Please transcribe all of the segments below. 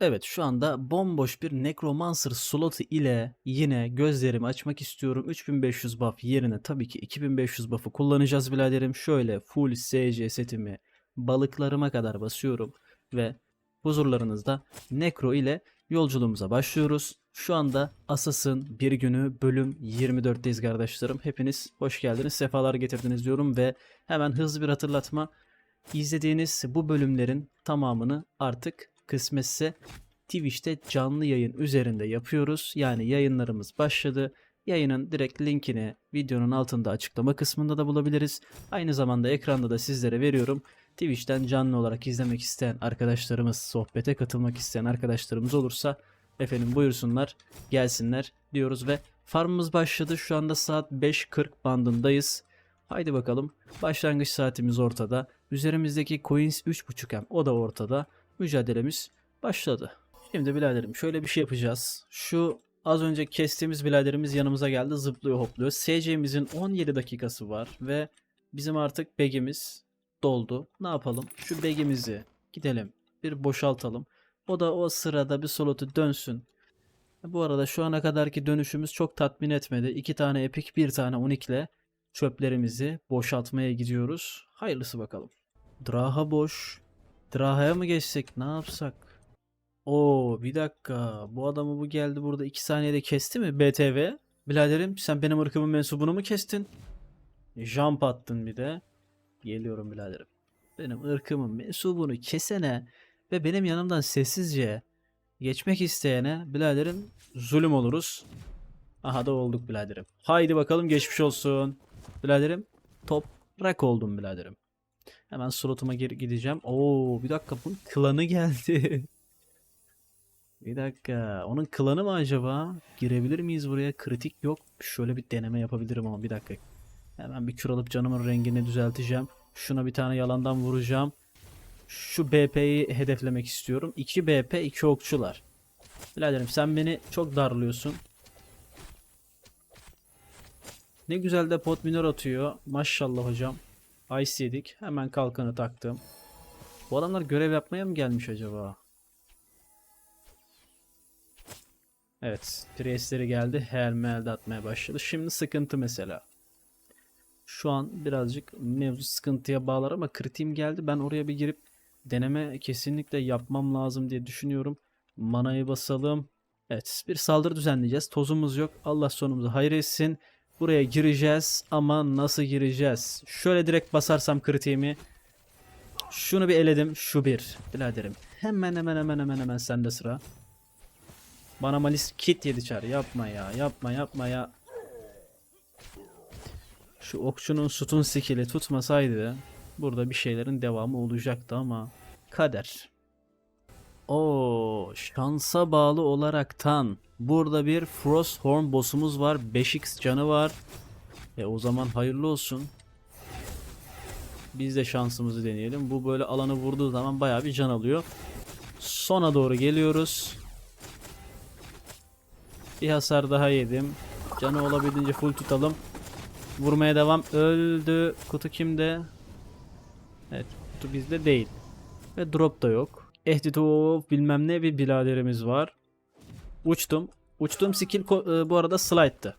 Evet şu anda bomboş bir Necromancer slotu ile yine gözlerimi açmak istiyorum. 3500 buff yerine tabii ki 2500 buff'ı kullanacağız biraderim. Şöyle full SC setimi balıklarıma kadar basıyorum ve huzurlarınızda Necro ile yolculuğumuza başlıyoruz. Şu anda Asas'ın bir günü bölüm 24'teyiz kardeşlerim. Hepiniz hoş geldiniz, sefalar getirdiniz diyorum ve hemen hızlı bir hatırlatma. İzlediğiniz bu bölümlerin tamamını artık kısmetse Twitch'te canlı yayın üzerinde yapıyoruz. Yani yayınlarımız başladı. Yayının direkt linkini videonun altında açıklama kısmında da bulabiliriz. Aynı zamanda ekranda da sizlere veriyorum. Twitch'ten canlı olarak izlemek isteyen arkadaşlarımız, sohbete katılmak isteyen arkadaşlarımız olursa efendim buyursunlar, gelsinler diyoruz ve farmımız başladı. Şu anda saat 5.40 bandındayız. Haydi bakalım. Başlangıç saatimiz ortada. Üzerimizdeki coins 3.5M o da ortada. Mücadelemiz başladı. Şimdi biraderim şöyle bir şey yapacağız. Şu az önce kestiğimiz biraderimiz yanımıza geldi zıplıyor hopluyor. SC'mizin 17 dakikası var ve bizim artık begimiz doldu. Ne yapalım? Şu begimizi gidelim bir boşaltalım. O da o sırada bir slotu dönsün. Bu arada şu ana kadarki dönüşümüz çok tatmin etmedi. İki tane epik bir tane unikle çöplerimizi boşaltmaya gidiyoruz. Hayırlısı bakalım. Draha boş. Draha'ya mı geçsek ne yapsak? Oo bir dakika. Bu adamı bu geldi burada 2 saniyede kesti mi BTV? Biladerim sen benim ırkımın mensubunu mu kestin? Jump attın bir de. Geliyorum biladerim. Benim ırkımın mensubunu kesene ve benim yanımdan sessizce geçmek isteyene biladerim zulüm oluruz. Aha da olduk biladerim. Haydi bakalım geçmiş olsun. Biladerim toprak oldum biladerim. Hemen slotuma geri gideceğim. Oo bir dakika bunun klanı geldi. bir dakika. Onun klanı mı acaba? Girebilir miyiz buraya? Kritik yok. Şöyle bir deneme yapabilirim ama bir dakika. Hemen bir kür alıp canımın rengini düzelteceğim. Şuna bir tane yalandan vuracağım. Şu BP'yi hedeflemek istiyorum. 2 BP 2 okçular. Biraderim sen beni çok darlıyorsun. Ne güzel de pot minör atıyor. Maşallah hocam. Ice yedik. Hemen kalkanı taktım. Bu adamlar görev yapmaya mı gelmiş acaba? Evet. Priestleri geldi. Helme elde atmaya başladı. Şimdi sıkıntı mesela. Şu an birazcık mevzu sıkıntıya bağlar ama kritiğim geldi. Ben oraya bir girip deneme kesinlikle yapmam lazım diye düşünüyorum. Manayı basalım. Evet bir saldırı düzenleyeceğiz. Tozumuz yok. Allah sonumuzu hayır etsin. Buraya gireceğiz ama nasıl gireceğiz? Şöyle direkt basarsam kritiğimi. Şunu bir eledim. Şu bir. Biraderim. Hemen hemen hemen hemen hemen sende sıra. Bana malis kit yedi. Yapma ya. Yapma yapma ya. Şu okçunun sütun skill'i tutmasaydı burada bir şeylerin devamı olacaktı ama kader. O şansa bağlı olaraktan burada bir Frosthorn boss'umuz var. 5x canı var. E o zaman hayırlı olsun. Biz de şansımızı deneyelim. Bu böyle alanı vurduğu zaman bayağı bir can alıyor. Sona doğru geliyoruz. Bir hasar daha yedim. Canı olabildiğince full tutalım. Vurmaya devam. Öldü. Kutu kimde? Evet. Kutu bizde değil. Ve drop da yok. Ehditov bilmem ne bir biraderimiz var. Uçtum. Uçtuğum skill e, bu arada slide'tı.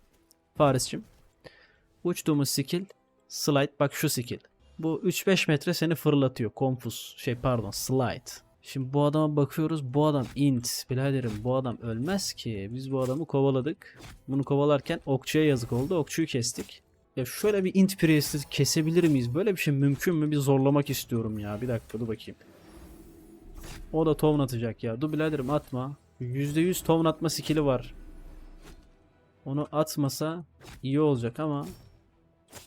Faris'cim. Uçtuğumuz skill slide. Bak şu skill. Bu 3-5 metre seni fırlatıyor. Confus. Şey pardon slide. Şimdi bu adama bakıyoruz. Bu adam int. Biraderim bu adam ölmez ki. Biz bu adamı kovaladık. Bunu kovalarken okçuya yazık oldu. Okçuyu kestik. Ya şöyle bir int priest'i kesebilir miyiz? Böyle bir şey mümkün mü? Bir zorlamak istiyorum ya. Bir dakika dur bakayım. O da town atacak ya. Dur biraderim atma. %100 town atma skill'i var. Onu atmasa iyi olacak ama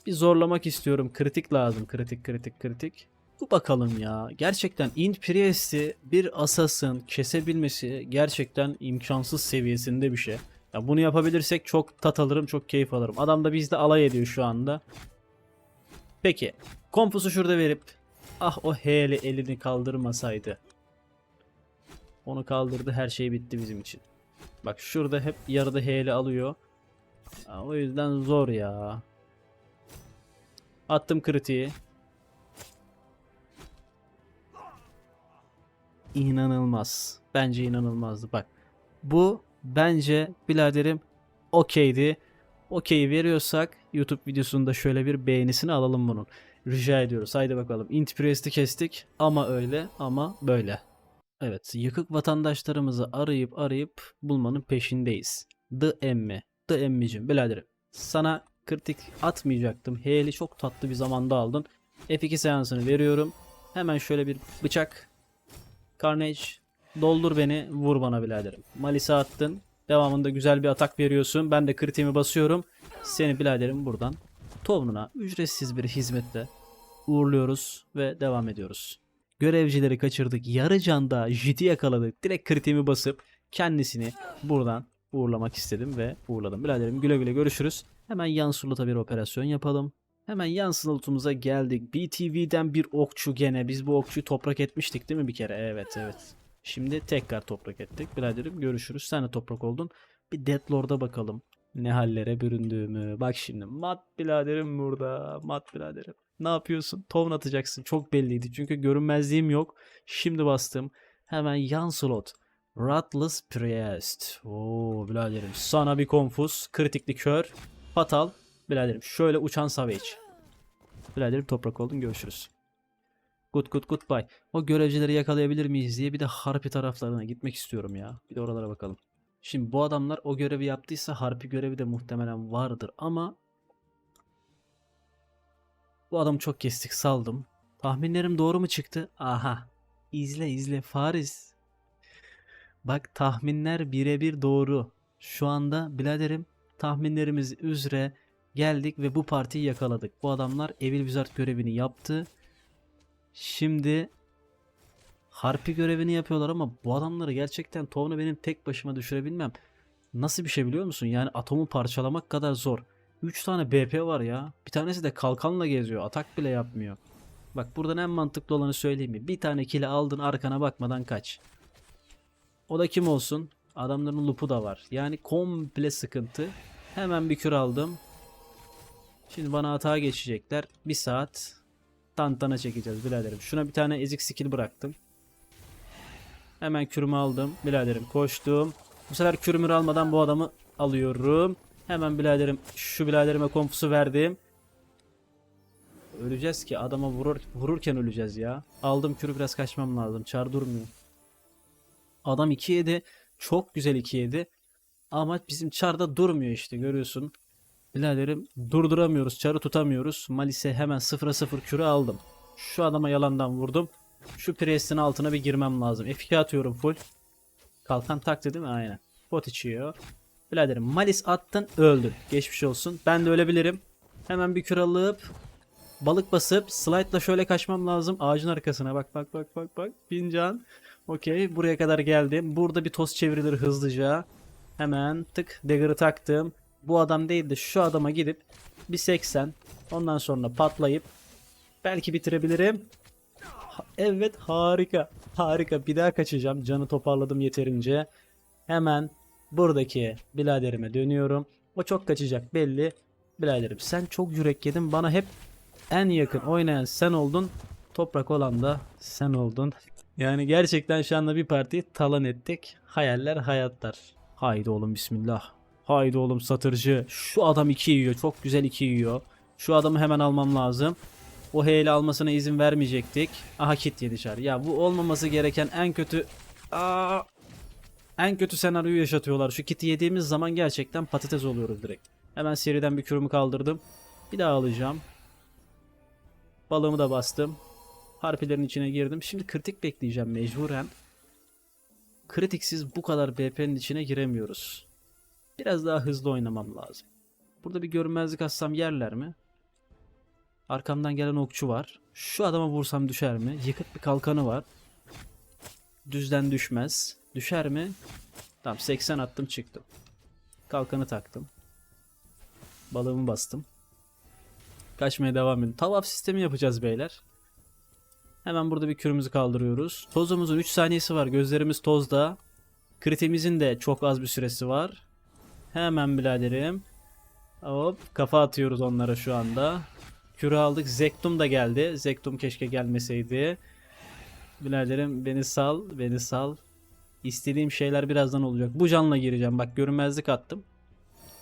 bir zorlamak istiyorum. Kritik lazım. Kritik kritik kritik. Bu bakalım ya. Gerçekten int priest'i bir asasın kesebilmesi gerçekten imkansız seviyesinde bir şey. Ya bunu yapabilirsek çok tat alırım, çok keyif alırım. Adam da bizde alay ediyor şu anda. Peki. Kompusu şurada verip ah o H'li elini kaldırmasaydı. Onu kaldırdı her şey bitti bizim için. Bak şurada hep yarıda H'li alıyor. O yüzden zor ya. Attım kritiği. İnanılmaz. bence inanılmazdı. Bak bu bence biraderim okeydi. Okey veriyorsak YouTube videosunda şöyle bir beğenisini alalım bunun. Rica ediyoruz. Haydi bakalım. Int kestik ama öyle ama böyle. Evet, yıkık vatandaşlarımızı arayıp arayıp bulmanın peşindeyiz. The Emmi. The Emmi'cim biraderim. Sana kritik atmayacaktım. Heyeli çok tatlı bir zamanda aldın. F2 seansını veriyorum. Hemen şöyle bir bıçak. Carnage. Doldur beni. Vur bana biraderim. Malis'e attın. Devamında güzel bir atak veriyorsun. Ben de kritiğimi basıyorum. Seni biraderim buradan tohumuna ücretsiz bir hizmetle uğurluyoruz ve devam ediyoruz. Görevcileri kaçırdık. Yarı canda jiti yakaladık. Direkt kritiğimi basıp kendisini buradan uğurlamak istedim ve uğurladım. Biraderim güle güle görüşürüz. Hemen yan slota bir operasyon yapalım. Hemen yan slotumuza geldik. BTV'den bir okçu gene. Biz bu okçuyu toprak etmiştik değil mi bir kere? Evet evet. Şimdi tekrar toprak ettik. Biraderim görüşürüz. Sen de toprak oldun. Bir Deadlord'a bakalım. Ne hallere büründüğümü. Bak şimdi mat biraderim burada. Mat biraderim. Ne yapıyorsun? Tovun atacaksın. Çok belliydi. Çünkü görünmezliğim yok. Şimdi bastım. Hemen yan slot. Ratless Priest. Oo biraderim. Sana bir konfus. Kritikli kör. Fatal. Biraderim. Şöyle uçan Savage. Biraderim toprak oldun. Görüşürüz. Good good goodbye. O görevcileri yakalayabilir miyiz diye bir de Harpi taraflarına gitmek istiyorum ya. Bir de oralara bakalım. Şimdi bu adamlar o görevi yaptıysa Harpi görevi de muhtemelen vardır ama bu adamı çok kestik saldım. Tahminlerim doğru mu çıktı? Aha. İzle izle Faris. Bak tahminler birebir doğru. Şu anda biraderim tahminlerimiz üzere geldik ve bu partiyi yakaladık. Bu adamlar Evil Wizard görevini yaptı. Şimdi Harpi görevini yapıyorlar ama bu adamları gerçekten Tovna benim tek başıma düşürebilmem. Nasıl bir şey biliyor musun? Yani atomu parçalamak kadar zor. 3 tane BP var ya. Bir tanesi de kalkanla geziyor. Atak bile yapmıyor. Bak buradan en mantıklı olanı söyleyeyim mi? Bir tane kili aldın arkana bakmadan kaç. O da kim olsun? Adamların lupu da var. Yani komple sıkıntı. Hemen bir kür aldım. Şimdi bana hata geçecekler. Bir saat tantana çekeceğiz biraderim. Şuna bir tane ezik skill bıraktım. Hemen kürümü aldım. Biraderim koştum. Bu sefer kürümü almadan bu adamı alıyorum. Hemen biraderim şu biraderime konfusu verdim. Öleceğiz ki adama vurur, vururken öleceğiz ya. Aldım kürü biraz kaçmam lazım. Çar durmuyor. Adam 2 yedi. Çok güzel 2 yedi. Ama bizim çarda durmuyor işte görüyorsun. Biraderim durduramıyoruz. Çarı tutamıyoruz. Malis'e hemen 0'a 0 kürü aldım. Şu adama yalandan vurdum. Şu Priest'in altına bir girmem lazım. F2 atıyorum full. Kalkan taktı değil mi? Aynen. Pot içiyor. Biraderim Malis attın öldün. Geçmiş olsun. Ben de ölebilirim. Hemen bir kür balık basıp slide'la şöyle kaçmam lazım. Ağacın arkasına bak bak bak bak bak. Fincan. Okey buraya kadar geldim. Burada bir toz çevrilir hızlıca. Hemen tık dagger'ı taktım. Bu adam değil de şu adama gidip bir 80 ondan sonra patlayıp belki bitirebilirim. Evet harika. Harika. Bir daha kaçacağım. Canı toparladım yeterince. Hemen buradaki biraderime dönüyorum. O çok kaçacak belli. Biraderim sen çok yürek yedin. Bana hep en yakın oynayan sen oldun. Toprak olan da sen oldun. Yani gerçekten şu anda bir parti talan ettik. Hayaller hayatlar. Haydi oğlum bismillah. Haydi oğlum satırcı. Şu adam iki yiyor. Çok güzel iki yiyor. Şu adamı hemen almam lazım. O heyle almasına izin vermeyecektik. Aha kit yedi çar. Ya bu olmaması gereken en kötü... Aa, en kötü senaryoyu yaşatıyorlar. Şu kiti yediğimiz zaman gerçekten patates oluyoruz direkt. Hemen seriden bir kürümü kaldırdım. Bir daha alacağım. Balığımı da bastım. Harpilerin içine girdim. Şimdi kritik bekleyeceğim mecburen. Kritiksiz bu kadar BP'nin içine giremiyoruz. Biraz daha hızlı oynamam lazım. Burada bir görünmezlik atsam yerler mi? Arkamdan gelen okçu var. Şu adama vursam düşer mi? Yıkık bir kalkanı var. Düzden düşmez. Düşer mi? Tamam 80 attım çıktım. Kalkanı taktım. Balığımı bastım. Kaçmaya devam edin. Tavaf sistemi yapacağız beyler. Hemen burada bir kürümüzü kaldırıyoruz. Tozumuzun 3 saniyesi var. Gözlerimiz tozda. Kritimizin de çok az bir süresi var. Hemen biraderim. Hop kafa atıyoruz onlara şu anda. Kürü aldık. Zektum da geldi. Zektum keşke gelmeseydi. Biraderim beni sal. Beni sal. İstediğim şeyler birazdan olacak. Bu canla gireceğim. Bak görünmezlik attım.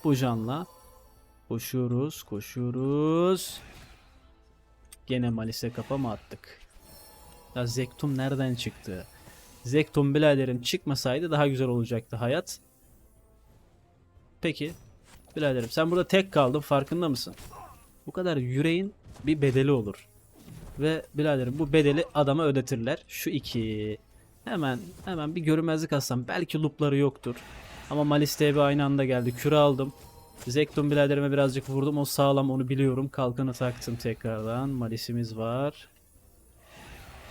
Bu canla. Koşuyoruz, koşuyoruz. Gene Malis'e kafa mı attık? Ya Zektum nereden çıktı? Zektum biraderim çıkmasaydı daha güzel olacaktı hayat. Peki. Biraderim sen burada tek kaldın farkında mısın? Bu kadar yüreğin bir bedeli olur. Ve biraderim bu bedeli adama ödetirler. Şu iki. Hemen hemen bir görünmezlik alsam belki loopları yoktur. Ama Malis TB aynı anda geldi. Küre aldım. Zekton biraderime birazcık vurdum. O sağlam onu biliyorum. Kalkanı taktım tekrardan. Malisimiz var.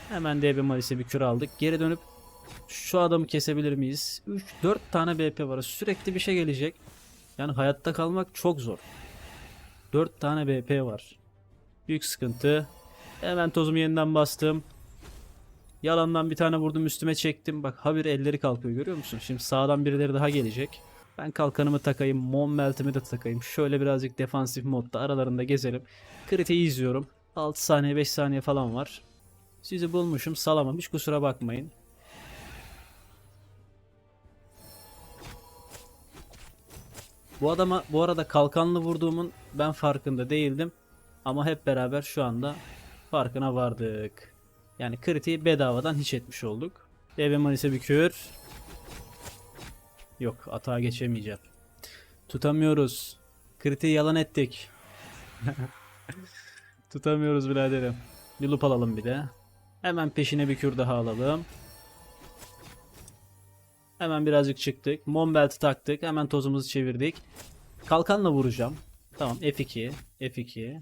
Hemen DB Malis'e bir küre aldık. Geri dönüp şu adamı kesebilir miyiz? 3 4 tane BP var. Sürekli bir şey gelecek. Yani hayatta kalmak çok zor. 4 tane BP var. Büyük sıkıntı. Hemen tozumu yeniden bastım. Yalandan bir tane vurdum üstüme çektim. Bak habire elleri kalkıyor görüyor musun? Şimdi sağdan birileri daha gelecek. Ben kalkanımı takayım. Mom meltimi de takayım. Şöyle birazcık defansif modda aralarında gezelim. Kritiği izliyorum. 6 saniye 5 saniye falan var. Sizi bulmuşum salamam hiç kusura bakmayın. Bu adama bu arada kalkanlı vurduğumun ben farkında değildim. Ama hep beraber şu anda farkına vardık. Yani kritiği bedavadan hiç etmiş olduk. DB Manis'e bir kür. Yok atağa geçemeyeceğim. Tutamıyoruz. Kritiği yalan ettik. Tutamıyoruz biraderim. Bir loop alalım bir de. Hemen peşine bir kür daha alalım. Hemen birazcık çıktık. Mom belt'i taktık. Hemen tozumuzu çevirdik. Kalkanla vuracağım. Tamam F2. F2.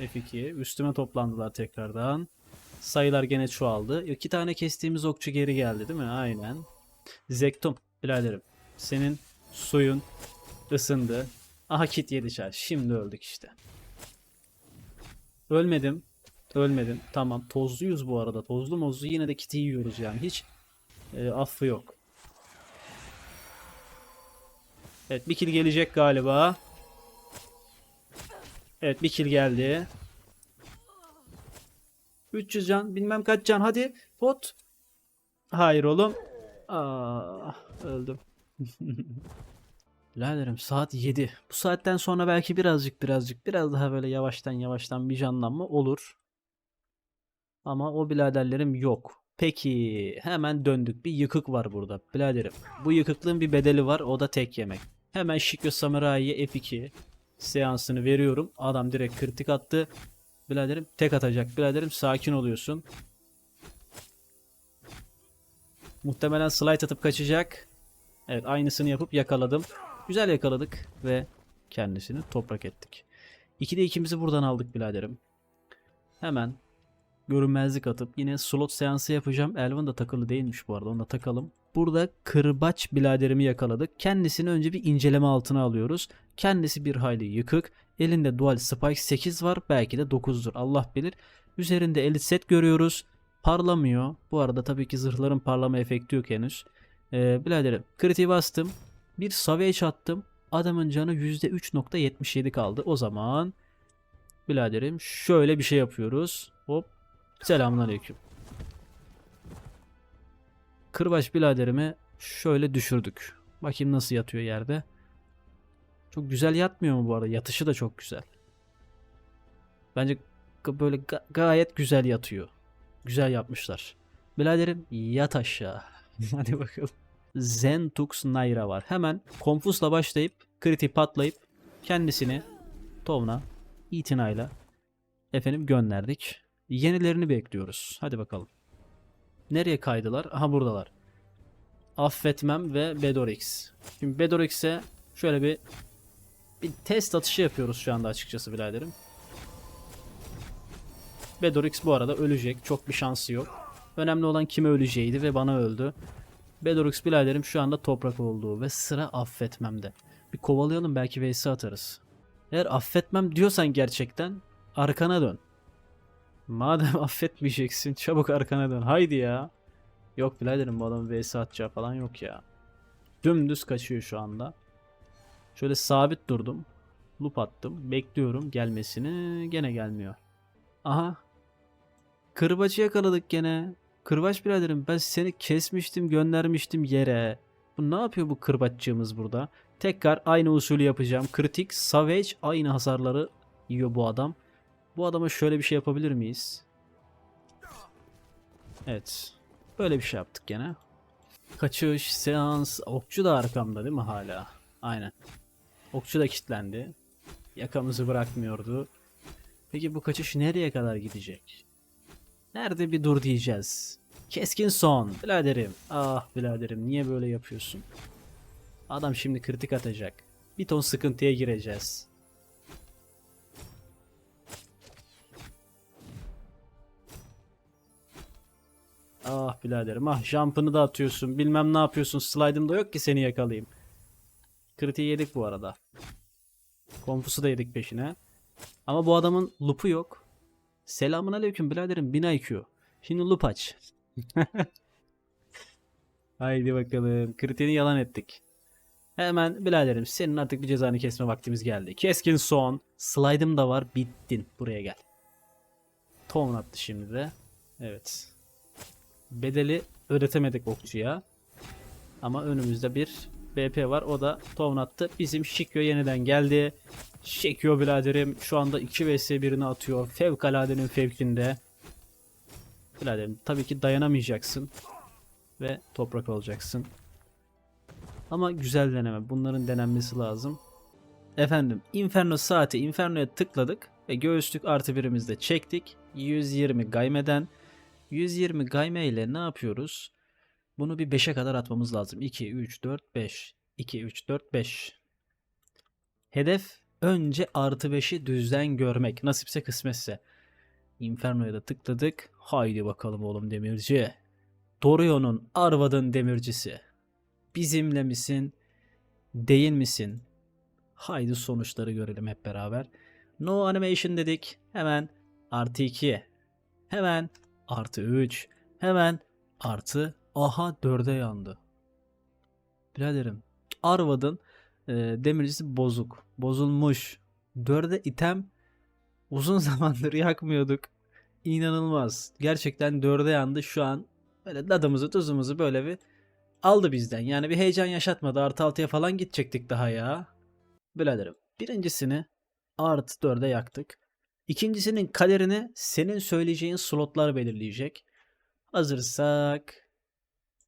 F2. Üstüme toplandılar tekrardan. Sayılar gene çoğaldı. İki tane kestiğimiz okçu geri geldi değil mi? Aynen. Zektum biraderim. Senin suyun ısındı. Aha kit yedi. Şimdi öldük işte. Ölmedim. Ölmedim. Tamam. Tozluyuz bu arada. Tozlu mozlu yine de kiti yiyoruz yani. Hiç e, affı yok. Evet bir kill gelecek galiba. Evet bir kill geldi. 300 can bilmem kaç can hadi pot. Hayır oğlum. Aa, öldüm. Biraderim saat 7. Bu saatten sonra belki birazcık birazcık biraz daha böyle yavaştan yavaştan bir canlanma olur. Ama o biraderlerim yok. Peki hemen döndük. Bir yıkık var burada biraderim. Bu yıkıklığın bir bedeli var o da tek yemek. Hemen Shikyo Samurai'ye F2 seansını veriyorum. Adam direkt kritik attı. Biraderim tek atacak. Biraderim sakin oluyorsun. Muhtemelen slide atıp kaçacak. Evet aynısını yapıp yakaladım. Güzel yakaladık ve kendisini toprak ettik. 2'de ikimizi buradan aldık biraderim. Hemen görünmezlik atıp yine slot seansı yapacağım. Elvin da takılı değilmiş bu arada onu da takalım. Burada kırbaç biladerimi yakaladık. Kendisini önce bir inceleme altına alıyoruz. Kendisi bir hayli yıkık. Elinde dual spike 8 var. Belki de 9'dur. Allah bilir. Üzerinde elit set görüyoruz. Parlamıyor. Bu arada tabii ki zırhların parlama efekti yok henüz. Ee, biladerim kritiği bastım. Bir savage attım. Adamın canı %3.77 kaldı. O zaman biladerim şöyle bir şey yapıyoruz. Hop. Selamünaleyküm. Kırbaç biraderimi şöyle düşürdük. Bakayım nasıl yatıyor yerde. Çok güzel yatmıyor mu bu arada? Yatışı da çok güzel. Bence böyle ga- gayet güzel yatıyor. Güzel yapmışlar. Biraderim yat aşağı. Hadi bakalım. Zentux Naira var. Hemen Confus'la başlayıp kriti patlayıp kendisini Tovna itinayla efendim gönderdik. Yenilerini bekliyoruz. Hadi bakalım. Nereye kaydılar? Aha buradalar. Affetmem ve Bedorix. Şimdi Bedorix'e şöyle bir bir test atışı yapıyoruz şu anda açıkçası biraderim. Bedorix bu arada ölecek. Çok bir şansı yok. Önemli olan kime öleceğiydi ve bana öldü. Bedorix biraderim şu anda toprak olduğu ve sıra affetmemde. Bir kovalayalım belki vs atarız. Eğer affetmem diyorsan gerçekten arkana dön. Madem affetmeyeceksin çabuk arkana dön. Haydi ya. Yok biraderim bu adamın vs atacağı falan yok ya. Dümdüz kaçıyor şu anda. Şöyle sabit durdum. Loop attım. Bekliyorum gelmesini. Gene gelmiyor. Aha. Kırbacı yakaladık gene. Kırbaç biraderim ben seni kesmiştim göndermiştim yere. Bu ne yapıyor bu kırbaççığımız burada? Tekrar aynı usulü yapacağım. Kritik, Savage aynı hasarları yiyor bu adam. Bu adama şöyle bir şey yapabilir miyiz? Evet. Böyle bir şey yaptık gene. Kaçış, seans, okçu da arkamda değil mi hala? Aynen. Okçu da kilitlendi. Yakamızı bırakmıyordu. Peki bu kaçış nereye kadar gidecek? Nerede bir dur diyeceğiz? Keskin son. Biraderim. Ah biraderim niye böyle yapıyorsun? Adam şimdi kritik atacak. Bir ton sıkıntıya gireceğiz. Ah biraderim ah jump'ını da atıyorsun. Bilmem ne yapıyorsun. Slide'ım da yok ki seni yakalayayım. Kritiği yedik bu arada. Konfusu da yedik peşine. Ama bu adamın loop'u yok. Selamun aleyküm biraderim 1000 IQ. Şimdi loop aç. Haydi bakalım. Kritiğini yalan ettik. Hemen biraderim senin artık bir cezanı kesme vaktimiz geldi. Keskin son. Slide'ım da var. Bittin. Buraya gel. Ton attı şimdi de. Evet. Bedeli ödetemedik okçuya. Ama önümüzde bir BP var. O da ton attı. Bizim Shikyo yeniden geldi. Shikyo biraderim şu anda 2 vs 1'ini atıyor. Fevkaladenin fevkinde. Biraderim tabii ki dayanamayacaksın. Ve toprak olacaksın. Ama güzel deneme. Bunların denenmesi lazım. Efendim Inferno saati Inferno'ya tıkladık ve göğüslük artı birimizde çektik. 120 gaymeden 120 gayme ile ne yapıyoruz? Bunu bir 5'e kadar atmamız lazım. 2, 3, 4, 5. 2, 3, 4, 5. Hedef önce artı 5'i düzden görmek. Nasipse kısmetse. Inferno'ya da tıkladık. Haydi bakalım oğlum demirci. Dorio'nun Arvad'ın demircisi. Bizimle misin? Değil misin? Haydi sonuçları görelim hep beraber. No animation dedik. Hemen artı 2. Hemen artı 3. Hemen artı aha 4'e yandı. Biraderim Arvad'ın e, demircisi bozuk. Bozulmuş. 4'e item uzun zamandır yakmıyorduk. İnanılmaz. Gerçekten 4'e yandı şu an. Böyle dadımızı tuzumuzu böyle bir aldı bizden. Yani bir heyecan yaşatmadı. Artı 6'ya falan gidecektik daha ya. Biraderim. Birincisini artı 4'e yaktık. İkincisinin kaderini senin söyleyeceğin slotlar belirleyecek. Hazırsak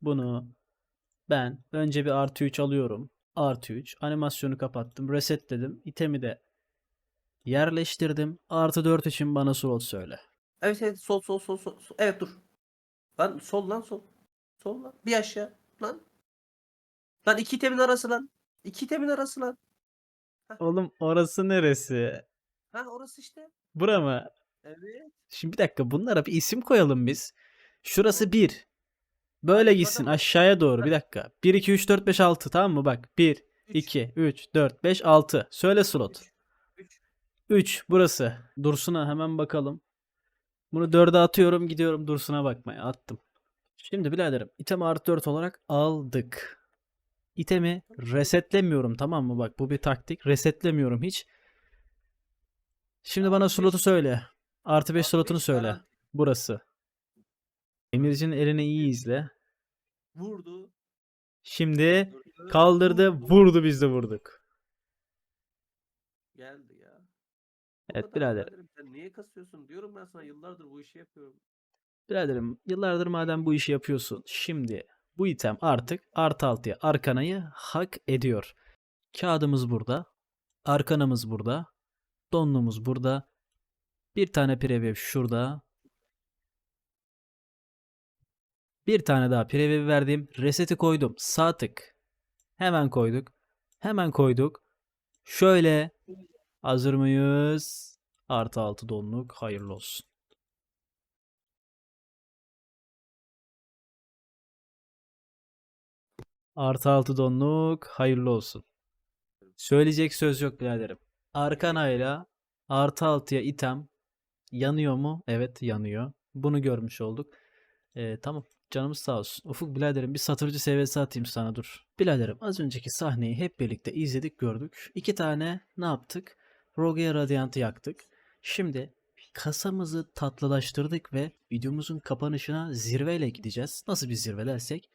bunu ben önce bir artı 3 alıyorum. Artı 3. Animasyonu kapattım. Resetledim. İtemi de yerleştirdim. Artı 4 için bana slot söyle. Evet evet sol sol sol sol. sol. Evet dur. Lan sol lan sol. Sol lan. Bir aşağı. Lan. Lan iki temin arası lan. İki temin arası lan. Oğlum orası neresi? Ha orası işte. Bura mı? Evet. Şimdi bir dakika bunlara bir isim koyalım biz. Şurası 1. Böyle gitsin aşağıya doğru. Bir dakika. 1, 2, 3, 4, 5, 6 tamam mı? Bak 1, Üç. 2, 3, 4, 5, 6. Söyle slot. Üç. Üç. 3 burası. Dursun'a hemen bakalım. Bunu 4'e atıyorum gidiyorum Dursun'a bakmaya attım. Şimdi biraderim item artı 4 olarak aldık. İtemi resetlemiyorum tamam mı? Bak bu bir taktik. Resetlemiyorum hiç. Şimdi bana slotu söyle. Artı 5 Artı slotunu söyle. Burası. Emirci'nin elini iyi izle. Vurdu. Şimdi kaldırdı, vurdu. vurdu biz de vurduk. Geldi ya. Bu Evet, kadar birader. biraderim, Sen niye kasıyorsun? Diyorum ben sana yıllardır bu işi yapıyorum. Biraderim yıllardır madem bu işi yapıyorsun. Şimdi bu item artık artı altıya arkanayı hak ediyor. Kağıdımız burada. Arkanamız burada. Donluğumuz burada. Bir tane preview şurada. Bir tane daha preview verdim. Reset'i koydum. Sağ tık. Hemen koyduk. Hemen koyduk. Şöyle. Hazır mıyız? Artı altı donluk. Hayırlı olsun. Artı altı donluk. Hayırlı olsun. Söyleyecek söz yok biraderim. Arkanayla artı altıya item yanıyor mu? Evet yanıyor. Bunu görmüş olduk. Ee, tamam. Canımız sağ olsun. Ufuk biraderim bir satırcı seviyesi atayım sana dur. Biraderim az önceki sahneyi hep birlikte izledik gördük. İki tane ne yaptık? Rogue'ya Radiant'ı yaktık. Şimdi kasamızı tatlılaştırdık ve videomuzun kapanışına zirveyle gideceğiz. Nasıl bir zirve dersek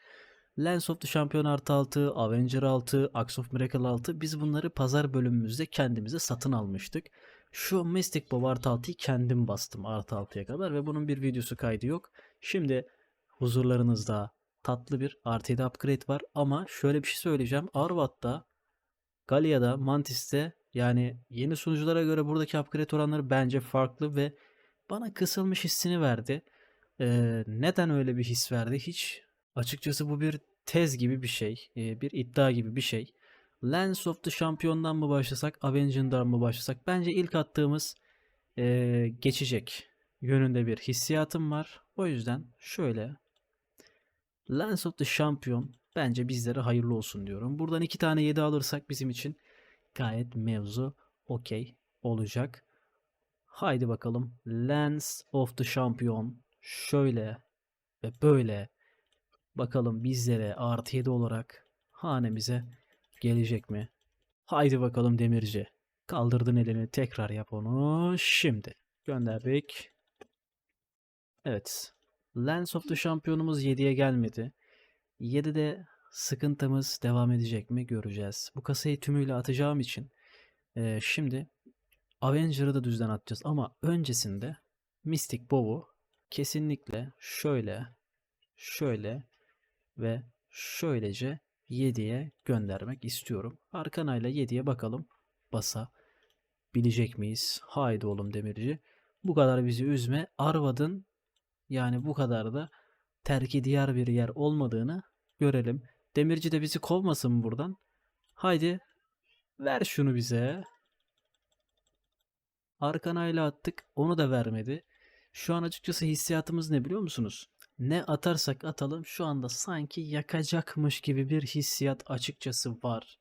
Lens of the Champion artı 6, Avenger 6, Axe of Miracle 6 biz bunları pazar bölümümüzde kendimize satın almıştık. Şu Mystic Bow artı 6'yı kendim bastım artı 6'ya kadar ve bunun bir videosu kaydı yok. Şimdi huzurlarınızda tatlı bir artı 7 upgrade var ama şöyle bir şey söyleyeceğim. Arvat'ta, Galia'da, Mantis'te yani yeni sunuculara göre buradaki upgrade oranları bence farklı ve bana kısılmış hissini verdi. Ee, neden öyle bir his verdi? Hiç açıkçası bu bir tez gibi bir şey, e, bir iddia gibi bir şey. Lens of the Champion'dan mı başlasak, Avengers'dan mı başlasak? Bence ilk attığımız e, geçecek yönünde bir hissiyatım var. O yüzden şöyle Lens of the Champion bence bizlere hayırlı olsun diyorum. Buradan iki tane 7 alırsak bizim için gayet mevzu okey olacak. Haydi bakalım. Lens of the Champion şöyle ve böyle bakalım bizlere artı 7 olarak hanemize gelecek mi? Haydi bakalım demirci. Kaldırdın elini tekrar yap onu. Şimdi gönderdik. Evet. Lens of the Champion'umuz 7'ye gelmedi. 7'de sıkıntımız devam edecek mi göreceğiz. Bu kasayı tümüyle atacağım için eee, şimdi Avenger'ı da düzden atacağız. Ama öncesinde Mystic Bow'u kesinlikle şöyle, şöyle ve şöylece 7'ye göndermek istiyorum. Arkanayla 7'ye bakalım basa bilecek miyiz? Haydi oğlum demirci. Bu kadar bizi üzme. Arvad'ın yani bu kadar da terki diyar bir yer olmadığını görelim. Demirci de bizi kovmasın buradan. Haydi ver şunu bize. Arkanayla attık. Onu da vermedi. Şu an açıkçası hissiyatımız ne biliyor musunuz? Ne atarsak atalım şu anda sanki yakacakmış gibi bir hissiyat açıkçası var.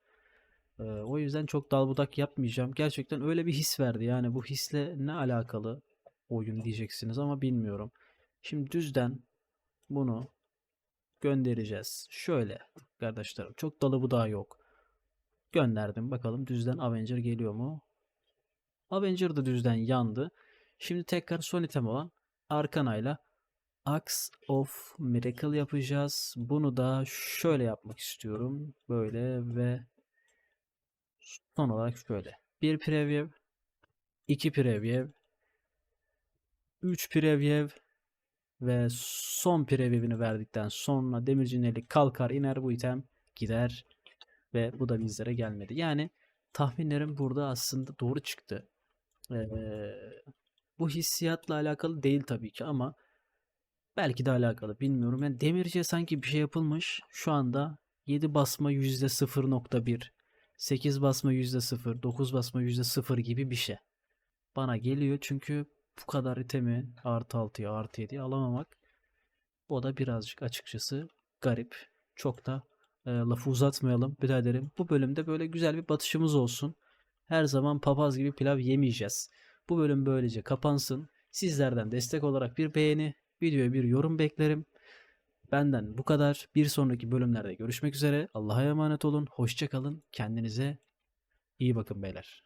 Ee, o yüzden çok dalbudak yapmayacağım. Gerçekten öyle bir his verdi. Yani bu hisle ne alakalı oyun diyeceksiniz ama bilmiyorum. Şimdi düzden bunu göndereceğiz. Şöyle kardeşlerim çok dalı budağı yok. Gönderdim bakalım düzden Avenger geliyor mu? Avenger da düzden yandı. Şimdi tekrar son item olan Arkana'yla Axe of Miracle yapacağız. Bunu da şöyle yapmak istiyorum. Böyle ve son olarak şöyle. Bir preview, iki preview, üç preview ve son preview'ini verdikten sonra demircinin eli kalkar iner bu item gider ve bu da bizlere gelmedi. Yani tahminlerim burada aslında doğru çıktı. Ee, bu hissiyatla alakalı değil tabii ki ama belki de alakalı bilmiyorum. Yani demirciye sanki bir şey yapılmış. Şu anda 7 basma %0.1, 8 basma %0, 9 basma %0 gibi bir şey. Bana geliyor çünkü bu kadar itemi artı 6'ya artı 7'ye alamamak o da birazcık açıkçası garip. Çok da e, lafı uzatmayalım biraderim. Bu bölümde böyle güzel bir batışımız olsun. Her zaman papaz gibi pilav yemeyeceğiz. Bu bölüm böylece kapansın. Sizlerden destek olarak bir beğeni, videoya bir yorum beklerim. Benden bu kadar. Bir sonraki bölümlerde görüşmek üzere. Allah'a emanet olun. Hoşçakalın. Kendinize iyi bakın beyler.